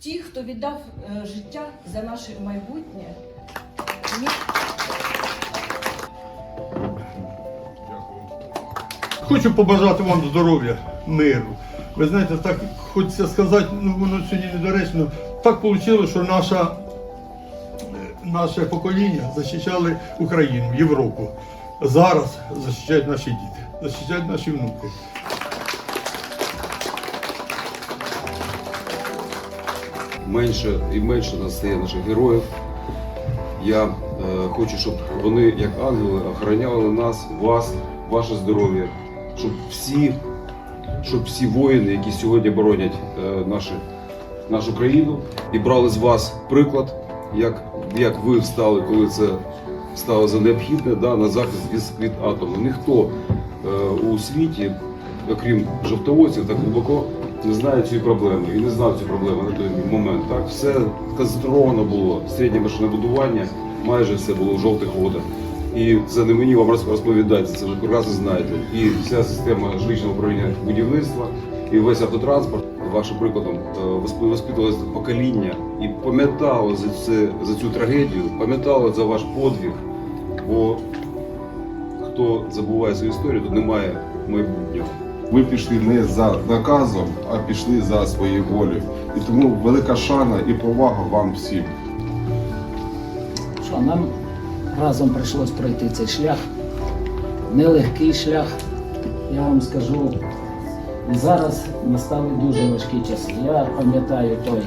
ті, хто віддав е, життя за наше майбутнє. Хочу побажати вам здоров'я, миру. Ви знаєте, так хочеться сказати, ну воно сьогодні недоречно. Так вийшло, що наша, е, наше покоління захищали Україну, Європу. Зараз захищають наші діти, захищають наші внуки. Менше і менше настає наших героїв. Я е, хочу, щоб вони, як ангели, охороняли нас, вас, ваше здоров'я, щоб всі, щоб всі воїни, які сьогодні боронять е, наші, нашу країну, і брали з вас приклад, як, як ви встали, коли це стало за необхідне, да, на захист від, від атому. Ніхто е, у світі, окрім жовтоводців, так глибоко не знає цієї проблеми і не знав ці проблеми на той момент. Так все концентровано було середнє машинобудування, майже все було в жовтих водах. І це не мені вам роз- розповідати, це ви прекрасно знаєте. І вся система жилищного управління будівництва, і весь автотранспорт, вашим прикладом, е, восп- воспитувалось покоління і пам'ятало за це за цю трагедію, пам'ятало за ваш подвиг. Бо хто забуває свою історію, то немає майбутнього. Ви пішли не за наказом, а пішли за своєю волею. І тому велика шана і повага вам всім. що нам разом прийшлось пройти цей шлях. Нелегкий шлях, я вам скажу. Зараз настали дуже важкі часи. Я пам'ятаю той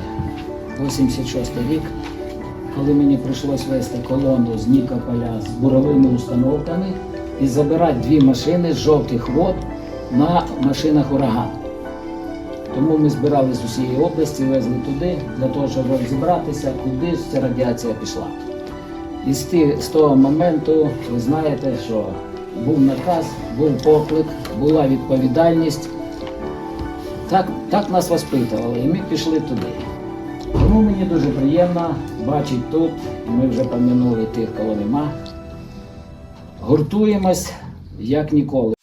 86-й рік, коли мені прийшлось вести колону з Нікополя з буровими установками і забирати дві машини з жовтих вод на машинах ураган. Тому ми збирали з усієї області, везли туди, для того, щоб розібратися, куди ця радіація пішла. І з, того моменту ви знаєте, що був наказ, був поклик, була відповідальність. Так, так нас воспитували, і ми пішли туди. Тому мені дуже приємно бачити тут, ми вже пам'янули тих, кого нема. Гуртуємось як ніколи.